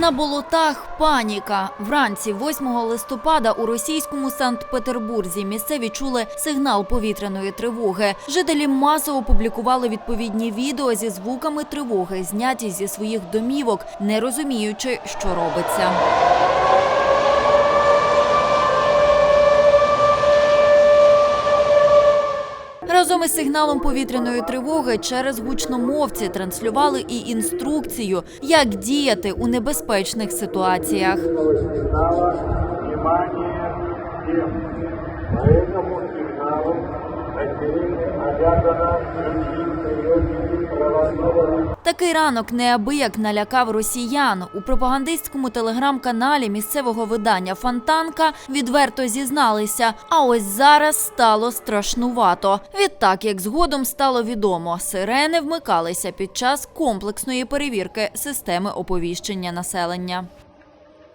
На болотах паніка. Вранці 8 листопада у російському Санкт-Петербурзі місцеві чули сигнал повітряної тривоги. Жителі масово публікували відповідні відео зі звуками тривоги, зняті зі своїх домівок, не розуміючи, що робиться. Разом із сигналом повітряної тривоги через гучномовці транслювали і інструкцію, як діяти у небезпечних ситуаціях. сигнала внимание всем. По этому сигналу население Такий ранок неабияк налякав росіян. У пропагандистському телеграм-каналі місцевого видання Фонтанка відверто зізналися. А ось зараз стало страшнувато. Відтак, як згодом стало відомо, сирени вмикалися під час комплексної перевірки системи оповіщення населення.